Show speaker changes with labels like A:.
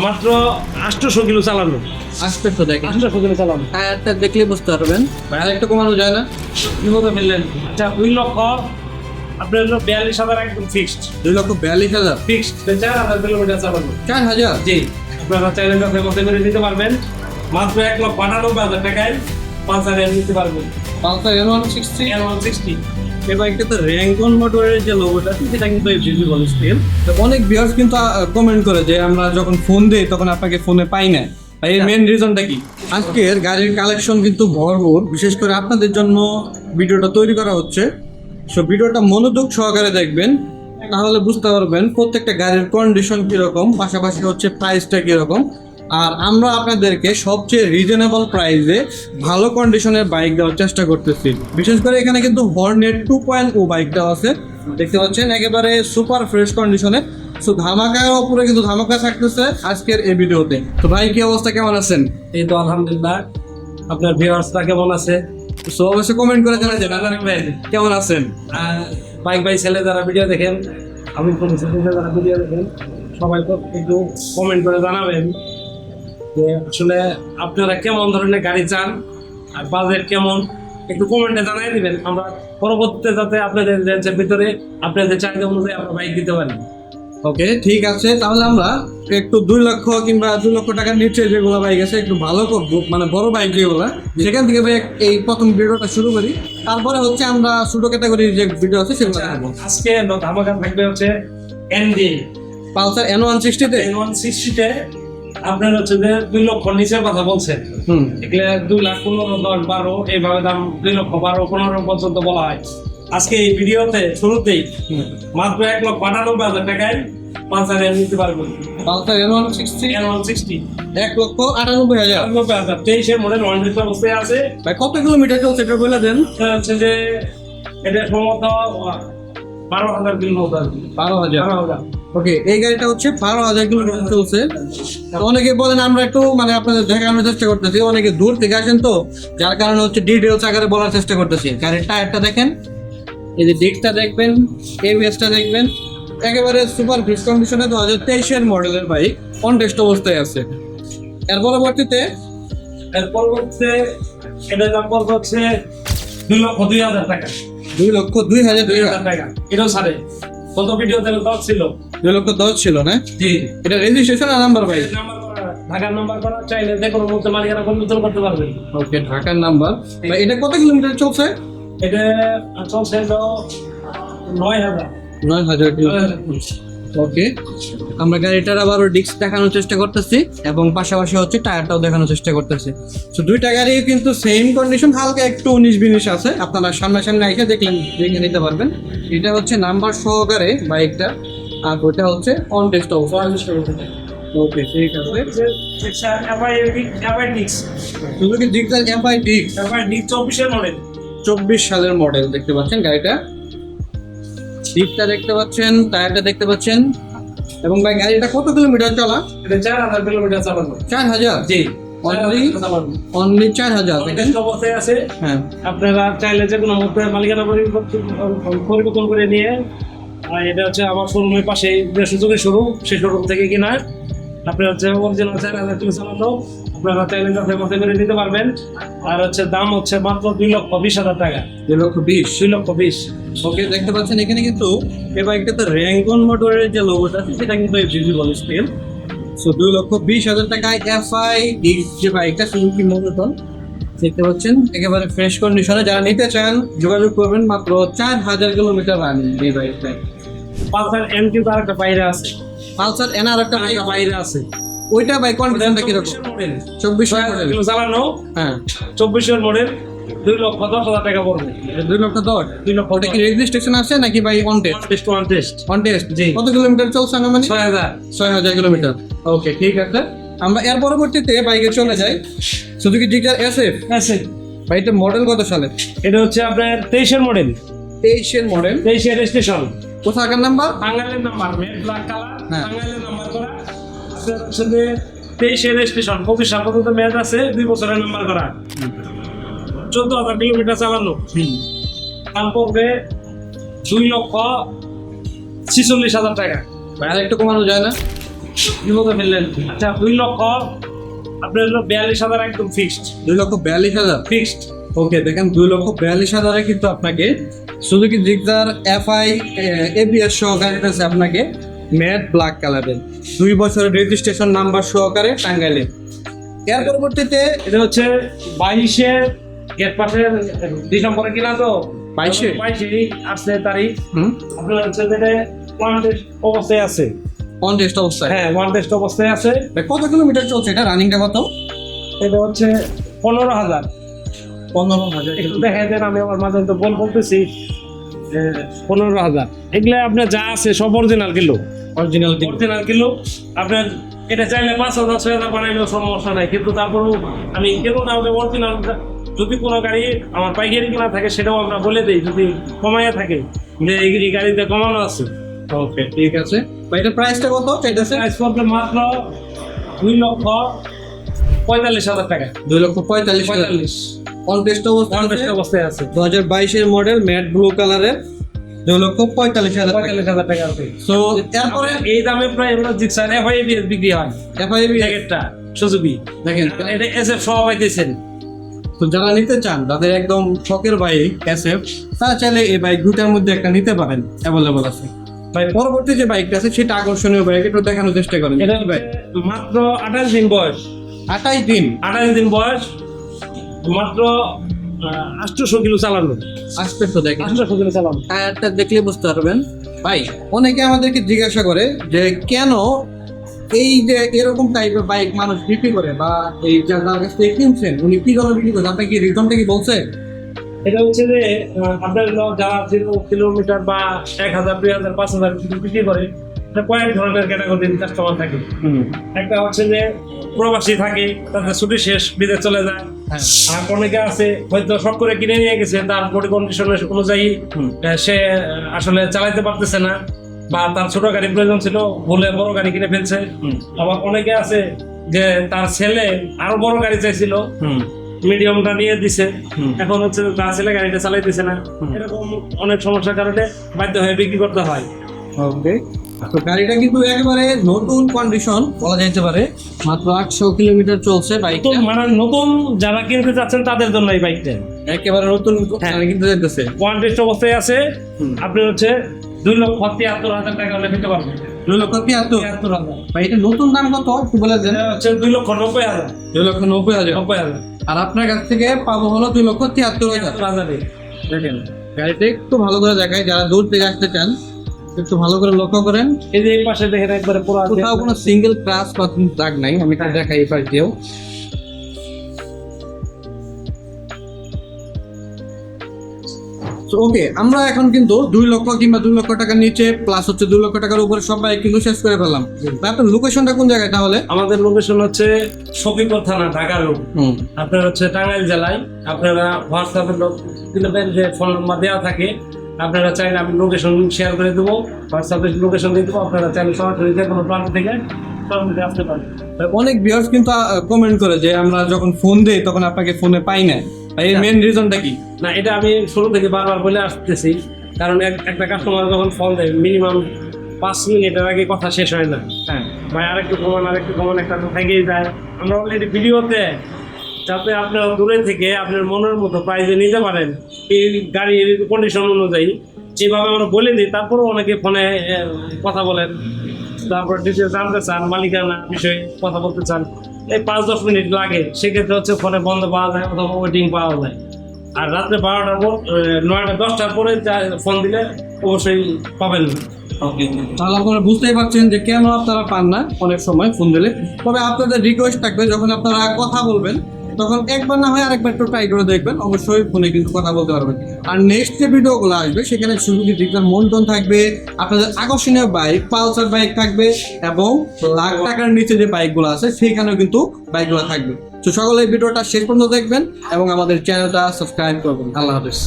A: মাত্র আটশোশো কিলো চালানো।
B: তো দেখেন।
A: আটশোশো কিলো চালানো।
B: টায়ারটা দেখলে বুঝতে পারবেন। ভাই একটু কমানো যায় না?
A: কীভাবে ফেললেন আচ্ছা দুই লক্ষ আপনার হলো বিয়াল্লিশ হাজার একদম ফিক্সড
B: দুই লক্ষ বিয়াল্লিশ হাজার?
A: ফিক্সড চার হাজার কিলোমিটার চালানো।
B: চার হাজার?
A: জি আপনারা চাইলে কাছে মতো করে দিতে পারবেন। মাত্র এক লক্ষ আটানব্বই হাজার টাকায় পাঁচ হাজার নিতে পারবেন।
B: Pulsar N one sixty
A: one sixty
B: এই বাইকটা তো র্যাঙ্কন মোটরের যে লোগোটা সেটা কিন্তু ভিজিবল স্টিল অনেক ভিউয়ার্স কিন্তু কমেন্ট করে যে আমরা যখন ফোন দিই তখন আপনাকে ফোনে পাই না। এর মেন রিজনটা কি? আজকের গাড়ির কালেকশন কিন্তু ভরপুর বিশেষ করে আপনাদের জন্য ভিডিওটা তৈরি করা হচ্ছে। সো ভিডিওটা মনোযোগ সহকারে দেখবেন তাহলে বুঝতে পারবেন প্রত্যেকটা গাড়ির কন্ডিশন কীরকম পাশাপাশি হচ্ছে প্রাইসটা কীরকম। আর আমরা আপনাদেরকে সবচেয়ে রিজনেবল প্রাইসে ভালো কন্ডিশনের বাইক দেওয়ার চেষ্টা করতেছি। বিশেষ করে এখানে কিন্তু হর্নেট টু পয়েন্ট ও বাইকটা আছে। দেখতে পাচ্ছেন একেবারে সুপার ফ্রেশ কন্ডিশনে সো ধামাকার উপরে কিন্তু ধামাকা থাকতেছে আজকের এই ভিডিওতে। তো ভাই কি অবস্থা? কেমন আছেন?
A: এই তো আলহামদুলিল্লাহ। আপনার ভিউয়ার্সটা কেমন আছে?
B: সো অবশ্যই কমেন্ট করে জানাবেন। ভাই কেমন আছেন?
A: বাইক বাই ছেলে যারা ভিডিও দেখেন আমি কোন ছেলে যারা ভিডিও দেখেন সবাই তো একটু কমেন্ট করে জানাবেন। যে আসলে আপনারা কেমন ধরনের গাড়ি চান আর বাজেট কেমন একটু কমেন্টে জানাই দিবেন। আমরা পরবর্তীতে যাতে আপনাদের রেঞ্জের ভিতরে আপনাদের চাহিদা অনুযায়ী আমরা বাইক দিতে পারি।
B: ওকে ঠিক আছে। তাহলে আমরা একটু দুই লক্ষ কিংবা দুই লক্ষ টাকার নিচে যেগুলো বাইক আছে একটু ভালো করব মানে বড় বাইক যেগুলো সেখান থেকে ভাই এই প্রথম ভিডিওটা শুরু করি। তারপরে হচ্ছে আমরা ছোটো ক্যাটাগরির যে ভিডিও আছে সেগুলো দেখাবো।
A: আজকে ধামাকা থাকবে হচ্ছে এনডি
B: পালসার এন ওয়ান সিক্সটিতে
A: এন ওয়ান সিক্সটিতে আপনার হচ্ছে যে দুই লক্ষ নিচের কথা বলছেন। এগুলো দুই লাখ পনেরো দশ বারো এইভাবে দাম দুই লক্ষ বারো পনেরো পর্যন্ত বলা হয়। আজকে এই ভিডিওতে শুরুতেই মাত্র এক লক্ষ আটানব্বই হাজার টাকায় পাঁচ হাজার নিতে পারবেন।
B: Pulsar N one sixty
A: N one sixty
B: এক লক্ষ আটানব্বই হাজার।
A: আটানব্বই হাজার তেইশের মডেল ওয়ান অবস্থায় আছে।
B: ভাই কত কিলোমিটার চলছে এটা বলে দেন?
A: হচ্ছে যে এটা সম্ভবত বারো হাজার কিলোমিটার। আর
B: বারো হাজার।
A: বারো হাজার।
B: ওকে এই গাড়িটা হচ্ছে বারো হাজার কিলোমিটার চলছে। অনেকে বলেন আমরা একটু মানে আপনাদের দেখানোর চেষ্টা করতেছি। অনেকে দূর থেকে আসেন তো যার কারণে হচ্ছে ডিটেলস আকারে বলার চেষ্টা করতেছি। গাড়ির টায়ারটা দেখেন এই যে ডিকটা দেখবেন এবিএসটা দেখবেন। একেবারে সুপার ফ্রেশ কন্ডিশনে দু হাজার তেইশের মডেলের বাইক অনটেস্ট অবস্থায় আছে। এর পরবর্তীতে
A: এর পরবর্তীতে এটার দাম পড়বে হচ্ছে দুই লক্ষ দুই হাজার টাকা।
B: দুই লক্ষ দুই হাজার
A: দুই হাজার টাকা। এটাও ছাড়ে। কত ভিডিওতে দশ ছিল।
B: দুই লক্ষ দশ ছিল না?
A: জি।
B: এটা রেজিস্ট্রেশন আর নাম্বার ভাই?
A: ঢাকার নাম্বার করা চাইলে যে কোনো মুহূর্তে মালিকানা পরিবর্তন করতে পারবেন।
B: ওকে ঢাকার নাম্বার এটা কত কিলোমিটার চলছে?
A: এটা চলছে নয় হাজার।
B: নয় হাজার কিলোমিটার। ওকে আমরা গাড়িটার আবারও ডিস্ক দেখানোর চেষ্টা করতেছি এবং পাশাপাশি হচ্ছে টায়ারটাও দেখানোর চেষ্টা করতেছি। তো দুইটা গাড়ি কিন্তু সেম কন্ডিশন হালকা একটু উনিশ বিনিশ আছে। আপনারা সামনাসামনি এসে দেখলেন দেখে নিতে পারবেন। এটা হচ্ছে নাম্বার সহকারে বাইকটা আর ওটা হচ্ছে অন অবস্থা ওকে ঠিক আছে। সুজুকি জিক্সার এফআই ডিক্স
A: চব্বিশের মডেল
B: চব্বিশ সালের মডেল দেখতে পাচ্ছেন গাড়িটা। সিটটা দেখতে পাচ্ছেন টায়ারটা দেখতে পাচ্ছেন। এবং ভাই গাড়িটা কত কিলোমিটার চলা?
A: এটা চার হাজার কিলোমিটার চালানো।
B: চার হাজার?
A: জি?
B: অনলি চার হাজার
A: অবস্থায় আছে।
B: হ্যাঁ।
A: আপনারা চাইলে যে কোনো মালিকানা পরিবর্তন পরিবর্তন করে নিয়ে আর এটা হচ্ছে আমার শোরুমের পাশে সুযোগের শোরুম সেই শোরুম থেকে কিনা। আপনার হচ্ছে অরিজিনাল চার হাজার কিলো চালানো আপনারা চাইলে যাতে মতো করে নিতে পারবেন। আর হচ্ছে দাম হচ্ছে মাত্র দুই লক্ষ বিশ হাজার টাকা।
B: দুই লক্ষ বিশ?
A: দুই লক্ষ বিশ।
B: ওকে দেখতে পাচ্ছেন এখানে কিন্তু এই বাইকটাতে র্যাঙ্কন মোটরের যে লোগোটা আছে সেটা কিন্তু ভিজিবল স্টিল সো দুই লক্ষ বিশ হাজার টাকায় এফআই যে বাইকটা সুজুকি মোটরটন দেখতে পাচ্ছেন? একেবারে ফ্রেশ কন্ডিশনে যারা নিতে চান যোগাযোগ করবেন মাত্র চার হাজার কিলোমিটার রানিং এই বাইকটা
A: পালসার এম কিন্তু আরেকটা বাইরে আছে।
B: পালসার এনার একটা
A: বাইরে আছে।
B: ওইটা বাইক কন্ডিশনটা কীরকম?
A: মডেল
B: চব্বিশ
A: চালানো।
B: হ্যাঁ।
A: চব্বিশের মডেল দুই লক্ষ দশ হাজার টাকা পড়বে।
B: দুই লক্ষ দশ?
A: দুই লক্ষ
B: ওটা কি রেজিস্ট্রেশন আছে নাকি buy on test
A: test one test
B: on test কত কিলোমিটার চলছে মানে
A: ছয় হাজার।
B: ছয় হাজার কিলোমিটার। ওকে ঠিক আছে। আমরা এর পরবর্তীতে বাইকে চলে যাই। সুজুকি জিক্সার এসএফ
A: আছে
B: বাইকটা মডেল কত সালে?
A: এটা হচ্ছে আপনার তেইশের মডেল
B: তেইশের মডেল
A: তেইশের স্টেশন
B: কোথাকার নাম্বার
A: টাঙ্গাইলের নাম্বার মেট ব্ল্যাক কালার
B: হ্যাঁ।
A: টাঙ্গাইলের নাম্বার করা। হচ্ছে তেইশের স্টেশন পঁচিশ পর্যন্ত মেয়াদ আছে দুই বছরের নাম্বার করা। চোদ্দ হাজার কিলোমিটার চালানো। দাম পড়বে দুই লক্ষ ছিচল্লিশ হাজার টাকা।
B: ভাই আর একটু কমানো যায় না?
A: বিপদে ফেললেন। আচ্ছা দুই লক্ষ আপনার হলো বিয়াল্লিশ হাজার একদম ফিক্সড
B: দুই লক্ষ বিয়াল্লিশ হাজার?
A: ফিক্সড
B: ওকে দেখেন দুই লক্ষ বিয়াল্লিশ হাজারে কিন্তু আপনাকে সুজুকি জিগজার এফআই এবিএস সহকারে আছে আপনাকে ম্যাট ব্ল্যাক কালারের দুই বছরের রেজিস্ট্রেশন নাম্বার সহকারে টাঙ্গাইলে। এর পরবর্তীতে
A: এটা হচ্ছে বাইশে গেট পাসের ডিসেম্বরে কিনা তো?
B: 22
A: বাইশে আসছে তারিখ।
B: হুম।
A: আপনার হচ্ছে যেটা অবস্থায় আছে।
B: অন টেস্ট অবস্থায়?
A: হ্যাঁ ওয়ান টেস্ট অবস্থায় আছে।
B: কত কিলোমিটার চলছে? এটা রানিংটা কত?
A: এটা হচ্ছে পনেরো হাজার।
B: পনেরো হাজার
A: দেখা দেন আমি আমার মাঝে তো বল বলতেছি পনেরো হাজার। এগুলো আপনার যা আছে সব original kilo.
B: Original
A: original kilo. আপনার এটা চাইলে পাঁচ হাজার ছয় হাজার বানাইলেও সমস্যা নাই। কিন্তু তারপরেও আমি কেন না অরিজিনাল যদি কোনো গাড়ি আমার পাইকারি কিনা থাকে সেটাও আমরা বলে দিই যদি কমাইয়া থাকে। যে এই এই গাড়িতে কমানো আছে।
B: ওকে ঠিক আছে। ভাই এটা প্রাইসটা কত চাইতেছে?
A: প্রাইস পড়বে মাত্র দুই লক্ষ পঁয়তাল্লিশ হাজার টাকা।
B: দুই লক্ষ পঁয়তাল্লিশ
A: পঁয়তাল্লিশ।
B: অন টেস্ট অবস্থা
A: পঞ্চাশ অবস্থায় আছে।
B: দু হাজার বাইশের মডেল ম্যাট ব্লু কালারের দুই লক্ষ পঁয়তাল্লিশ হাজার
A: পঁয়তাল্লিশ হাজার টাকা আছে।
B: সো এরপরে?
A: এই দামে প্রায় এগুলো জিক্সার এফআইবিএস বিক্রি হয়।
B: এফআইবি
A: জ্যাকেটটা সুজুকি।
B: দেখেন।
A: এটা এসএফ সহ পাইতেছেন।
B: তো যারা নিতে চান তাদের একদম শখের বাইক এসএফ তারা চাইলে এই বাইক দুটার মধ্যে একটা নিতে পারেন। অ্যাভেলেবল আছে। ভাই পরবর্তী যে বাইকটা আছে সেটা আকর্ষণীয় বাইক একটু দেখানোর চেষ্টা করেন।
A: এটা
B: ভাই
A: মাত্র আঠাশ দিন বয়স।
B: আঠাইশ দিন?
A: আঠাশ দিন বয়স মাত্র আটশোশো কিলো চালানো।
B: তো দেখেন।
A: আটশোশো কিলো চালানো।
B: টায়ারটা দেখলে বুঝতে পারবেন। ভাই অনেকে আমাদেরকে জিজ্ঞাসা করে যে কেন এই যে এরকম টাইপের বাইক মানুষ বিক্রি করে বা এই যার যার কাছ থেকে কিনছেন উনি কি জন্য বিক্রি করে? আপনার কি রিজনটা কি বলছে?
A: এটা হচ্ছে যে আপনার যারা জিরো কিলোমিটার বা এক হাজার দুই হাজার পাঁচ হাজার বিক্রি করে এটা কয়েক ধরনের ক্যাটাগরির কাস্টমার থাকে। একটা হচ্ছে যে প্রবাসী থাকে তাদের ছুটি শেষ বিদেশ চলে যায়।
B: হ্যাঁ।
A: আর অনেকে আছে হয়তো শখ করে কিনে নিয়ে গেছে তার বডি কন্ডিশনের অনুযায়ী সে আসলে চালাইতে পারতেছে না বা তার ছোট গাড়ি প্রয়োজন ছিল ভুলে বড় গাড়ি কিনে ফেলছে। আবার অনেকে আছে যে তার ছেলে আরও বড় গাড়ি চাইছিল মিডিয়ামটা নিয়ে দিছে। এখন হচ্ছে তার ছেলে গাড়িটা চালাইতেছে না। এরকম অনেক সমস্যার কারণে বাধ্য হয়ে বিক্রি করতে হয়।
B: ওকে। তো গাড়িটা কিন্তু একেবারে নতুন কন্ডিশন বলা যাইতে পারে। মাত্র আটশো কিলোমিটার চলছে
A: তো
B: বাইকটা
A: মানে নতুন যারা কিনতে চাচ্ছেন তাদের জন্য এই বাইকটা
B: একেবারে নতুন
A: হ্যাঁ।
B: কিন্তু যাইতেছে।
A: ওয়ান টেস্ট অবস্থায় আছে। আপনি হচ্ছে দুই লক্ষ তিয়াত্তর হাজার টাকা হলে নিতে পারবেন।
B: দুই লক্ষ তিয়াত্তর?
A: তিয়াত্তর হাজার।
B: ভাই এটা নতুন দাম কত? একটু বলে দেন।
A: হচ্ছে দুই লক্ষ নব্বই হাজার।
B: দুই লক্ষ নব্বই হাজার।
A: নব্বই হাজার।
B: আর আপনার কাছ থেকে পাবো হলো দুই লক্ষ তিয়াত্তর হাজার। দেখেন গাড়িটা একটু ভালো করে দেখায় যারা দূর থেকে আসতে চান একটু ভালো করে লক্ষ্য করেন।
A: এই যে এই পাশে দেখেন একবারে পুরো
B: কোথাও কোনো সিঙ্গেল ক্রাস বা দাগ নাই আমি একটু দেখাই এই পাশ দিয়েও। ওকে আমরা এখন কিন্তু দুই লক্ষ কিংবা দুই লক্ষ টাকার নিচে প্লাস হচ্ছে দুই লক্ষ টাকার উপরে সব বাইক কিন্তু শেষ করে ফেললাম। আপনার লোকেশনটা কোন জায়গায় তাহলে?
A: আমাদের লোকেশন হচ্ছে সফিপুর থানা ঢাকার লোক
B: হুম।
A: আপনার হচ্ছে টাঙ্গাইল জেলায়। আপনারা হোয়াটসঅ্যাপে দিলেন যে ফোন নাম্বার দেওয়া থাকে। আপনারা চাইলে আমি লোকেশন শেয়ার করে দেবো। হোয়াটসঅ্যাপে লোকেশন দিয়ে দেবো। আপনারা চাইলে সরাসরি যে কোনো প্রান্ত থেকে
B: অনেক ভিউয়ার্স কিন্তু কমেন্ট করে যে আমরা যখন ফোন দেই তখন আপনাকে ফোনে পাই না। এর মেন রিজনটা কি?
A: না এটা আমি শুরু থেকে বারবার বলে আসতেছি কারণ এক- একটা কাস্টমার যখন ফোন দেয় মিনিমাম পাঁচ মিনিটের আগে কথা শেষ হয় না।
B: হ্যাঁ।
A: ভাই আরেকটু কমান আরেকটু কমান একটা তো থেকেই যায়। আমরা অলরেডি ভিডিওতে যাতে আপনার দূরে থেকে আপনার মনের মতো প্রাইজে নিতে পারেন এই গাড়ির কন্ডিশন অনুযায়ী। যেভাবে আমরা বলে দিই তারপরেও অনেকে ফোনে কথা বলেন। তারপর ডিটেলস জানতে চান মালিকানা বিষয়ে কথা বলতে চান। এই পাঁচ দশ মিনিট লাগে সেক্ষেত্রে হচ্ছে ফোনে বন্ধ পাওয়া যায় অথবা ওয়েটিং পাওয়া যায়। আর রাত্রে বারোটার পর নয়টা, দশটার পরে ফোন দিলে অবশ্যই পাবেন।
B: তাহলে আপনারা বুঝতেই পারছেন যে কেন আপনারা পান না, অনেক সময় ফোন দিলে। তবে আপনাদের রিকোয়েস্ট থাকবে, যখন আপনারা কথা বলবেন, তখন একবার না হয় আরেকবার একটু ট্রাই করে দেখবেন, অবশ্যই ফোনে কিন্তু কথা বলতে পারবেন। আর নেক্সট যে ভিডিওগুলো আসবে, সেখানে সুযোগী দিকটার মন্টন থাকবে, আপনাদের আকর্ষণীয় বাইক পালসার বাইক থাকবে, এবং লাখ টাকার নিচে যে বাইকগুলো আছে, সেখানেও কিন্তু বাইকগুলো থাকবে। তো সকলে ভিডিওটা শেষ পর্যন্ত দেখবেন এবং আমাদের চ্যানেলটা সাবস্ক্রাইব করবেন। আল্লাহ হাফিজ।